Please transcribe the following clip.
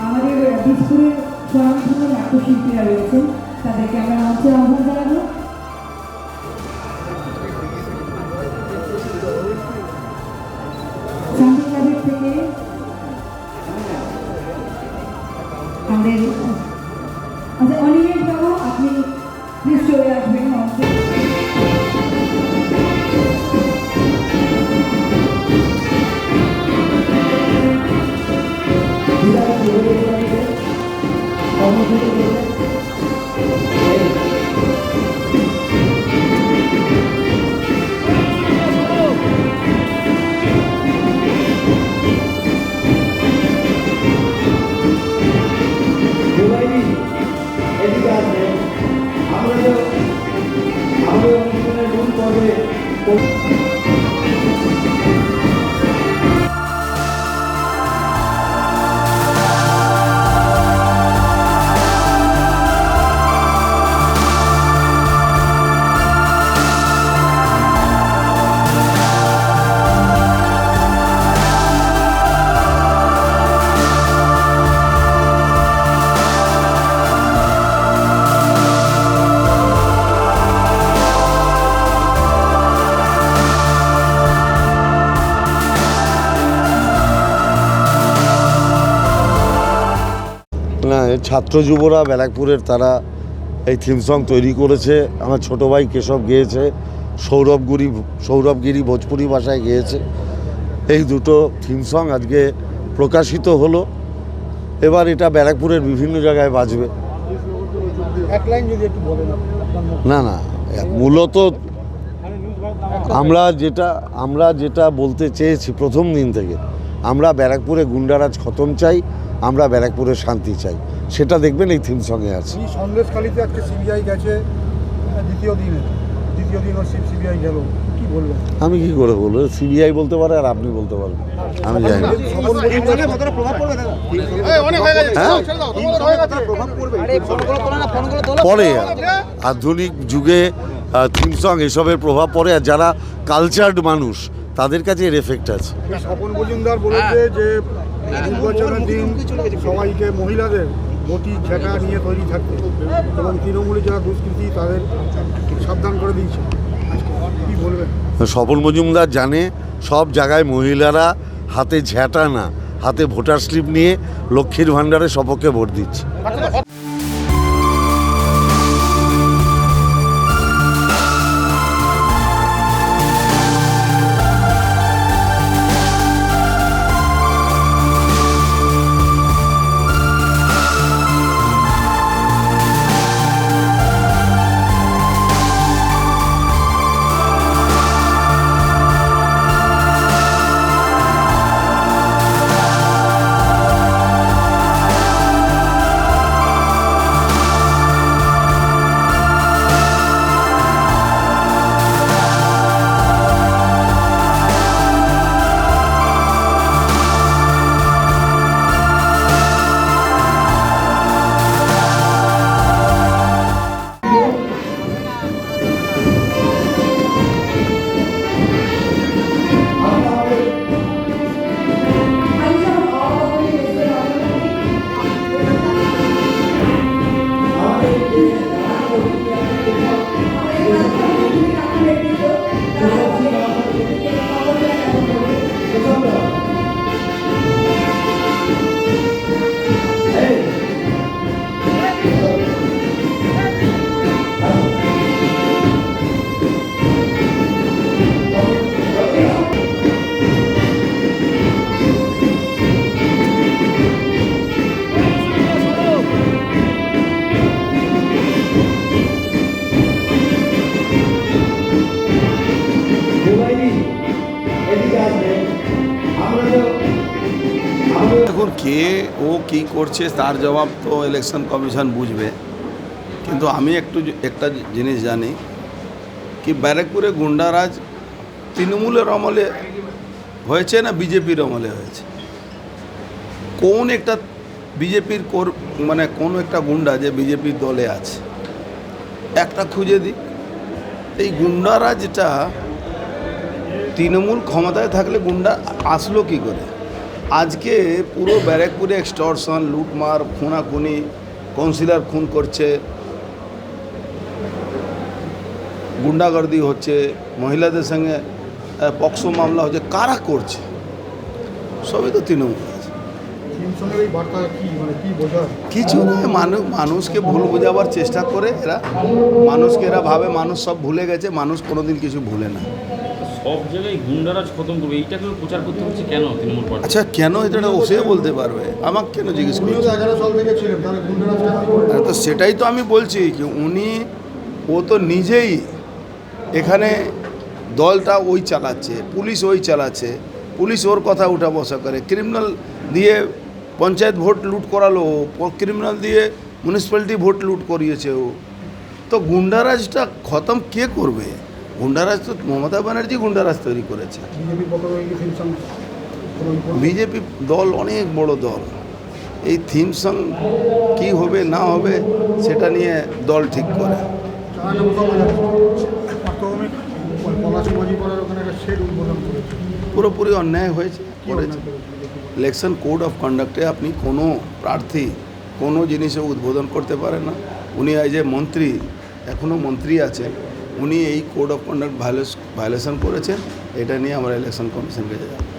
আমাদের দিসপুরের স্বয়ংসম্পূর্ণ নাট্যশিল্পীরা রয়েছেন তাদেরকে আমরা মঞ্চে আহ্বান জানাব। থেকে আমাদের ছাত্র যুবরা ব্যারাকপুরের তারা এই থিম সং তৈরি করেছে। আমার ছোট ভাই কেশব গেয়েছে সৌরভ গুরি সৌরভগিরি ভোজপুরি ভাষায় গেয়েছে। এই দুটো থিম সং আজকে প্রকাশিত হলো। এবার এটা ব্যারাকপুরের বিভিন্ন জায়গায় বাজবে। না না মূলত আমরা যেটা আমরা যেটা বলতে চেয়েছি প্রথম দিন থেকে আমরা ব্যারাকপুরে গুন্ডারাজ খতম চাই আমরা ব্যারাকপুরে শান্তি চাই। সেটা দেখবেন এই থিম সঙ্গে আছে সন্দেশখালিতে আজকে সিবিআই গেছে দ্বিতীয় দিনে দ্বিতীয় দিন সিবিআই গেল আমি কি করে বলব সিবিআই বলতে পারে আর আপনি বলতে পারবেন আমি জানি হ্যাঁ পরে আধুনিক যুগে থিম সং এসবের প্রভাব পড়ে আর যারা কালচার্ড মানুষ তাদের কাছে এর এফেক্ট আছে স্বপন মজুমদার বলেছে যে নির্বাচনের দিন সবাইকে মহিলাদের বটি ঝেঁটা নিয়ে তৈরি থাকতে এবং তৃণমূলে যারা দুষ্কৃতি তাদের সাবধান করে দিয়েছে। কি বলবেন? সফল মজুমদার জানে সব জায়গায় মহিলারা হাতে ঝেঁটা না, হাতে ভোটার স্লিপ নিয়ে লক্ষ্মীর ভাণ্ডারে সপক্ষে ভোট দিচ্ছে। দেখুন কে ও কি করছে, তার জবাব তো ইলেকশন কমিশন বুঝবে। কিন্তু আমি একটু একটা জিনিস জানি কি ব্যারাকপুরে গুন্ডারাজ তৃণমূলের আমলে হয়েছে না বিজেপির আমলে হয়েছে? কোন একটা বিজেপির কোর মানে কোন একটা গুন্ডা যে বিজেপির দলে আছে? একটা খুঁজে দিই এই গুন্ডারাজটা তৃণমূল ক্ষমতায় থাকলে গুন্ডা আসলো কি করে? আজকে পুরো ব্যারাকপুরে এক্সটর্শন লুটমার খুনাখুনি কাউন্সিলর খুন করছে গুন্ডাগর্দি হচ্ছে মহিলাদের সঙ্গে পক্সো মামলা হচ্ছে কারা করছে? সবই তো তৃণমূল। মানে কিছু না মানুষ মানুষকে ভুল বোঝাবার চেষ্টা করে এরা। মানুষকে এরা ভাবে মানুষ সব ভুলে গেছে মানুষ কোনোদিন কিছু ভুলে না। সব জায়গায় গুন্ডারাজ খতম করবে এইটাকে প্রচার করতে হচ্ছে কেন তৃণমূল পার্টি? আচ্ছা কেন এটা সে বলতে পারবে? আমাকে কেন জিজ্ঞেস করছে? তো সেটাই তো আমি বলছি কি উনি ও তো নিজেই এখানে দলটা ওই চালাচ্ছে পুলিশ ওই চালাচ্ছে পুলিশ ওর কথা উঠা বসা করে। ক্রিমিনাল দিয়ে পঞ্চায়েত ভোট লুট করালো ক্রিমিনাল দিয়ে মিউনিসিপ্যালিটি ভোট লুট করিয়েছে ও। তো গুন্ডারাজটা খতম কে করবে? গুন্ডারাজ তো মমতা ব্যানার্জি গুন্ডারাজ তৈরি করেছে? বিজেপি দল অনেক বড় দল। এই থিম সং কী হবে, না হবে, সেটা নিয়ে দল ঠিক করে। পুরোপুরি অন্যায় হয়েছে, করেছে। ইলেকশন কোড অফ কন্ডাক্টে আপনি কোনো প্রার্থী কোনো জিনিসে উদ্বোধন করতে পারেন না। উনি এই যে মন্ত্রী এখনও মন্ত্রী আছেন। উনি এই কোড অফ কন্ডাক্ট ভায়োলেশন করেছেন এটা নিয়ে আমরা ইলেকশন কমিশনকে যাব